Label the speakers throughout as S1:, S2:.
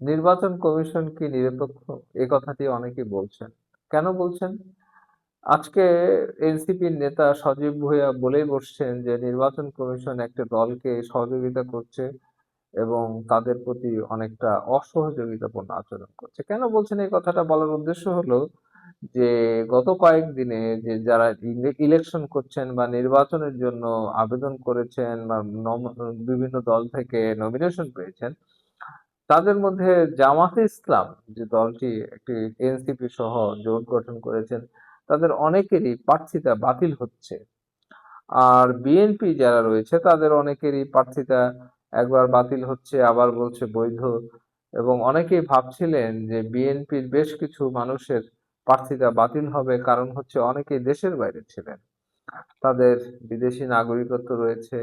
S1: নির্বাচন কমিশন কি নিরপেক্ষ? এ কথাটি অনেকেই বলছেন। কেন বলছেন? আজকে এনসিপির নেতা সজীব ভুঁইয়া বলেই বসছেন যে নির্বাচন কমিশন একটা দলকে সহযোগিতা করছে এবং তাদের প্রতি অনেকটা অসহযোগিতাপূর্ণ আচরণ করছে। কেন বলছেন এই কথাটা? বলার উদ্দেশ্য হলো যে গত কয়েকদিনে যে যারা ইলেকশন করছেন বা নির্বাচনের জন্য আবেদন করেছেন বা বিভিন্ন দল থেকে নমিনেশন পেয়েছেন তাদের মধ্যে জামাতে ইসলাম যে দলটি একটি এনসিপি সহ জোট গঠন করেছেন, তাদের অনেকেরই প্রার্থিতা বাতিল হচ্ছে। আর বিএনপি যারা রয়েছে, তাদের অনেকেরই প্রার্থিতা একবার বাতিল হচ্ছে, আবার বলছে বৈধ। এবং অনেকেই ভাবছিলেন যে বিএনপির বেশ কিছু মানুষের প্রার্থিতা বাতিল হবে, কারণ হচ্ছে অনেকেই দেশের বাইরে ছিলেন। তাদের বিদেশি নাগরিকত্ব রয়েছে,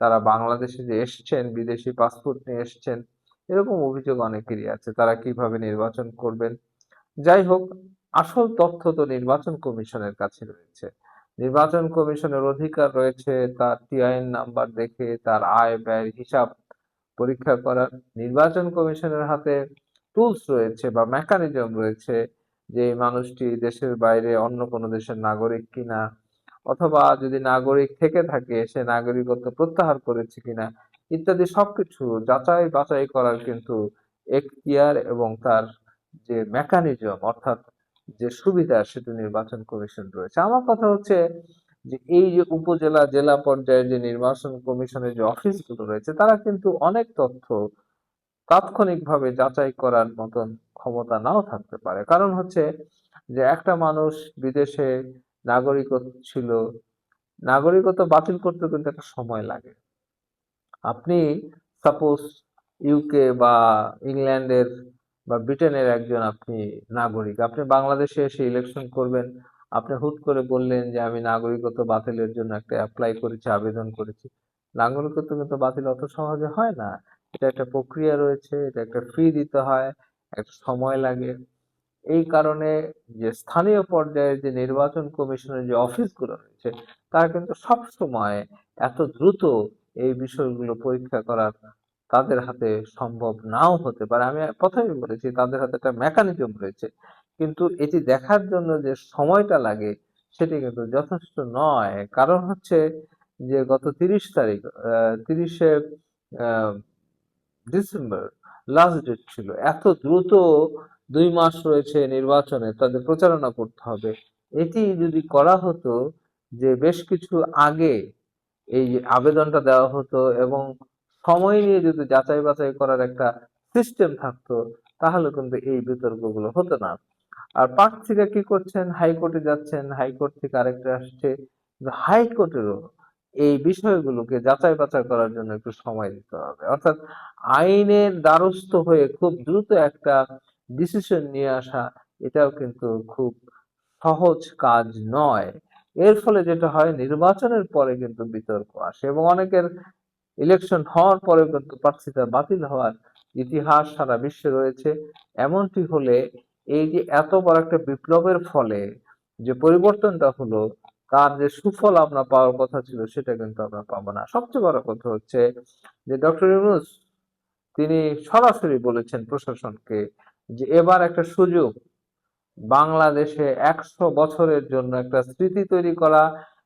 S1: তারা বাংলাদেশে যে এসছেন, বিদেশি পাসপোর্ট নিয়ে এসছেন এরকম অভিযোগ অনেকেরই আছে। তারা কীভাবে নির্বাচন করবেন? যাই হোক, আসল তথ্য তো নির্বাচন কমিশনের কাছে রয়েছে। নির্বাচন কমিশনের অধিকার রয়েছে, তার টিআইএন নাম্বার দেখে, তার আয় ব্যয় হিসাব পরীক্ষা করার। নির্বাচন কমিশনের হাতে টুলস রয়েছে বা মেকানিজম রয়েছে যে মানুষটি দেশের বাইরে অন্য কোনো দেশের নাগরিক কিনা, অথবা যদি নাগরিক থেকে থাকে, সে নাগরিকত্ব প্রত্যাহার করেছে কিনা ইত্যাদি সবকিছু যাচাই বাছাই করার কিন্তু এখতিয়ার এবং তার যে মেকানিজম অর্থাৎ যে সুবিধা সেটা নির্বাচন কমিশন রয়েছে। আমার কথা হচ্ছে যে এই যে উপজেলা, জেলা পর্যায়ে যে নির্বাচন কমিশনের যে অফিসগুলো রয়েছে, তারা কিন্তু অনেক তথ্য তাৎক্ষণিকভাবে যাচাই করার মতন ক্ষমতা নাও থাকতে পারে। কারণ হচ্ছে যে একটা মানুষ বিদেশে নাগরিকত্ব ছিল, নাগরিকত্ব বাতিল করতে কিন্তু একটা সময় লাগে। আপনি সাপোজ ইউকে বা ইংল্যান্ডের বা ব্রিটেনের একজন আপনি নাগরিক, আপনি বাংলাদেশে এসে ইলেকশন করবেন, আপনি হুট করে বললেন যে আমি নাগরিকত্ব বাতিলের জন্য একটা অ্যাপ্লাই করেছি, আবেদন করেছি। নাগরিকত্ব কিন্তু বাতিল অত সহজে হয় না। এটা একটা প্রক্রিয়া রয়েছে, এটা একটা ফি দিতে হয়, একটা সময় লাগে। এই কারণে যে স্থানীয় পর্যায়ে যে নির্বাচন কমিশনের যে অফিসগুলো রয়েছে, তারা কিন্তু সব সময় এত দ্রুত এই বিষয়গুলো পরীক্ষা করার তাদের হাতে সম্ভব নাও হতে পারে। আমি প্রথমেই বলেছি, তাদের হাতে একটা মেকানিজম রয়েছে। কিন্তু এটি দেখার জন্য যে সময়টা লাগে, সেটি কিন্তু যথেষ্ট নয়। কারণ হচ্ছে যে গত তিরিশ তারিখ তিরিশে ডিসেম্বর লাস্ট ডেট ছিল। এত দ্রুত দুই মাস রয়েছে নির্বাচনে, তাদের প্রচারণা করতে হবে। এটি যদি করা হতো যে বেশ কিছু আগে এই আবেদনটা দেওয়া হতো এবং সময় নিয়ে যদি যাচাই বাছাই করার একটা সিস্টেম থাকতো, তাহলে কিন্তু এই বিতর্কগুলো হতো না। আর প্রার্থীরা কি করছেন? হাইকোর্টে যাচ্ছেন, হাইকোর্ট থেকে আরেকটা আসছে। হাইকোর্টেরও এই বিষয়গুলোকে যাচাই বাছাই করার জন্য একটু সময় দিতে হবে। অর্থাৎ আইনের দ্বারস্থ হয়ে খুব দ্রুত একটা ডিসিশন নিয়ে আসা, এটাও কিন্তু খুব সহজ কাজ নয়। এর ফলে যেটা হয়, নির্বাচনের পরে কিন্তু বিতর্ক আসে এবং অনেকের ইলেকশন হওয়ার পরে কিন্তু প্রার্থিতা বাতিল হওয়ার ইতিহাস সারা বিশ্বে রয়েছে। এমনটি হলে এই যে এত বড় একটা বিপ্লবের ফলে যে পরিবর্তনটা হলো, তার যে সুফল আমরা পাওয়ার কথা ছিল সেটা কিন্তু আমরা পাবো না। সবচেয়ে বড় কথা হচ্ছে যে ডক্টর ইউনুস, তিনি সরাসরি বলেছেন প্রশাসনকে যে এবার একটা সুযোগ বাংলাদেশে একশো বছরের জন্য একটা স্মৃতি তৈরি করা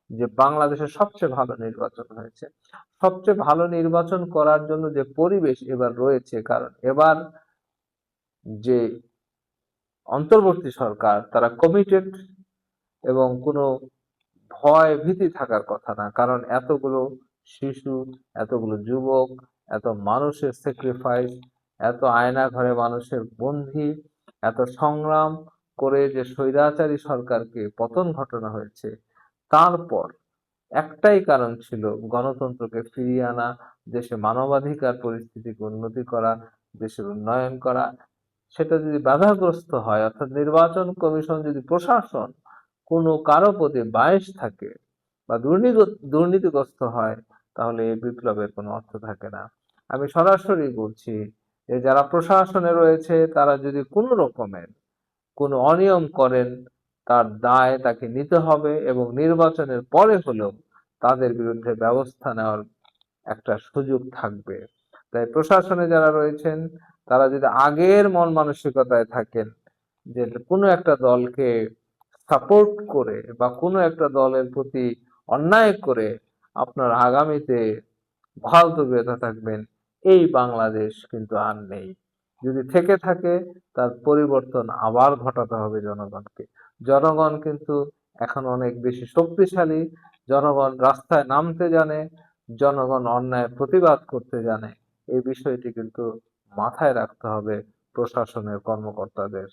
S1: যে বাংলাদেশের সবচেয়ে ভালো নির্বাচন হয়েছে। সবচেয়ে ভালো নির্বাচন করার জন্য যে পরিবেশ এবার রয়েছে, কারণ এবার যে অন্তর্বর্তী সরকার, তারা কমিটেড এবং কোনো ভয় ভীতি থাকার কথা না, কারণ এতগুলো শিশু, এতগুলো যুবক, এত মানুষের স্যাক্রিফাইস এত আয়না ঘরে মানুষের বন্ধি এত সংগ্রাম করে যে স্বৈরাচারী সরকারকে পতন ঘটনা হয়েছে, তারপর একটাই কারণ ছিল গণতন্ত্রকে ফিরিয়ে আনা, দেশে মানবাধিকার পরিস্থিতিকে উন্নতি করা, দেশের উন্নয়ন করা। সেটা যদি বাধাগ্রস্ত হয়, অর্থাৎ নির্বাচন কমিশন যদি প্রশাসন কোনো কারও প্রতি বায়েস থাকে বা দুর্নীতি, দুর্নীতিগ্রস্ত হয়, তাহলে এই বিপ্লবের কোনো অর্থ থাকে না। আমি সরাসরি বলছি যে যারা প্রশাসনে রয়েছে, তারা যদি কোনো রকমের কোনো অনিয়ম করেন, তার দায় তাকে নিতে হবে এবং নির্বাচনের পরে হলেও তাদের বিরুদ্ধে ব্যবস্থা নেওয়ার একটা সুযোগ থাকবে। তাই প্রশাসনে যারা রয়েছেন, তারা যদি আগের মন মানসিকতায় থাকেন যে কোনো একটা দলকে সাপোর্ট করে বা কোনো একটা দলের প্রতি অন্যায় করে আপনার আগামীতে ফালতু বেঁধে থাকবেন, এই বাংলাদেশ কিন্তু আর নেই। যদি থেকে থাকে, তার পরিবর্তন আবার ঘটাতে হবে জনগণকে। জনগণ কিন্তু এখন অনেক বেশি শক্তিশালী। জনগণ রাস্তায় নামতে জানে, জনগণ অন্যায় প্রতিবাদ করতে জানে। এই বিষয়টি কিন্তু মাথায় রাখতে হবে প্রশাসনের কর্মকর্তাদের।